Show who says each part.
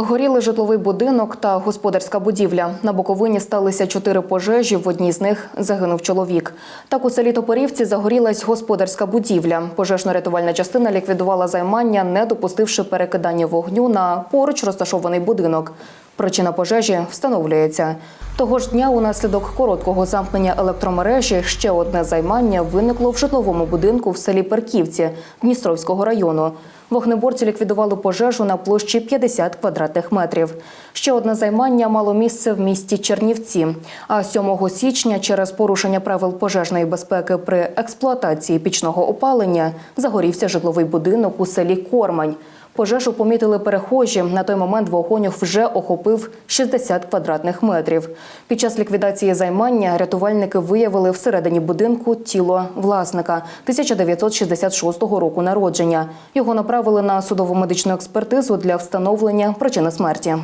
Speaker 1: Горіли житловий будинок та господарська будівля. На Буковині сталися чотири пожежі. В одній з них загинув чоловік. Так у селі Топорівці загорілась господарська будівля. Пожежно-рятувальна частина ліквідувала займання, не допустивши перекидання вогню на поруч розташований будинок. Причина пожежі встановлюється. Того ж дня, унаслідок короткого замкнення електромережі, ще одне займання виникло в житловому будинку в селі Перківці Дністровського району. Вогнеборці ліквідували пожежу на площі 50 квадратних метрів. Ще одне займання мало місце в місті Чернівці. А 7 січня через порушення правил пожежної безпеки при експлуатації пічного опалення загорівся житловий будинок у селі Кормань. Пожежу помітили перехожі. На той момент вогонь вже охопив 60 квадратних метрів. Під час ліквідації займання рятувальники виявили всередині будинку тіло власника 1966 року народження. Його направили на судово медичну експертизу для встановлення причини смерті.